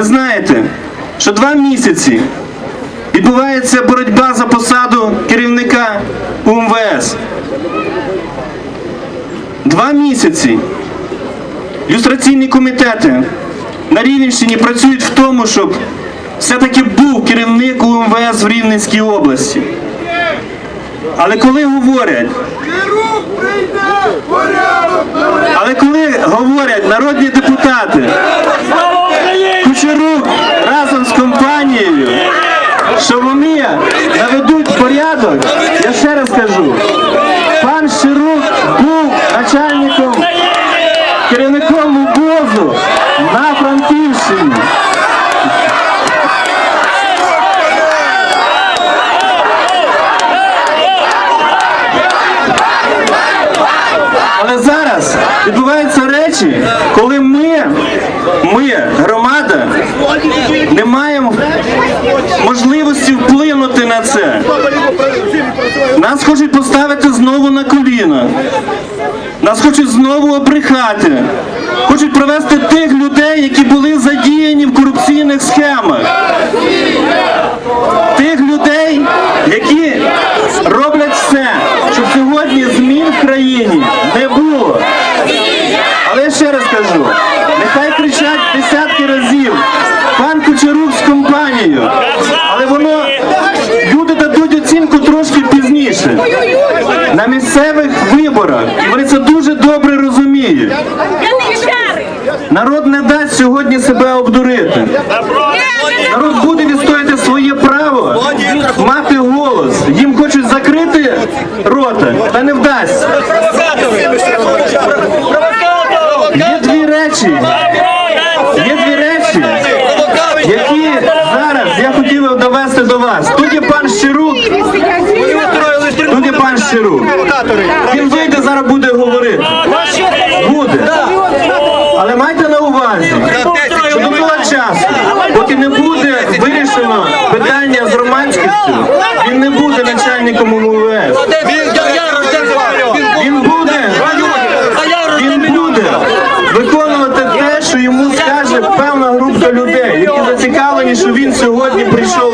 Ви знаєте, що два місяці відбувається боротьба за посаду керівника УМВС. Два місяці люстраційні комітети на Рівенщині працюють в тому, щоб все-таки був керівник УМВС в Рівненській області. Але коли говорять, але коли говорять народні депутати, Кучерук разом з компанією, що вони наведуть порядок, я ще раз кажу, пан Щирук був начальником, керівником УБОЗу на Франківщині. Але зараз відбуваються речі, коли ми, ми, громада, не маємо можливості вплинути на це. Нас хочуть поставити знову на коліна. Нас хочуть знову обрехати. Хочуть провести тих людей, які були задіяні в корупційних схемах. Тих людей, які роблять все, щоб сьогодні змін в країні не було. Але ще раз кажу, нехай кричать десятки разів пан Кучерук з компанією, але воно люди дадуть оцінку трошки пізніше. На місцевих виборах. І вони це дуже добре розуміють. Народ не дасть сьогодні себе обдурити. Народ буде відстояти своє право мати голос. Їм хочуть закрити рота, та не вдасться. Є дві речі. Є дві речі, які зараз я хотів довести до вас. Тут є пан Щирук, тут є пан Щирук. Він вийде зараз буде говорити. поки не буде вирішено питання з громадськістю, він не буде начальником МВС. Він буде, він буде виконувати те, що йому скаже певна група людей, які зацікавлені, що він сьогодні прийшов.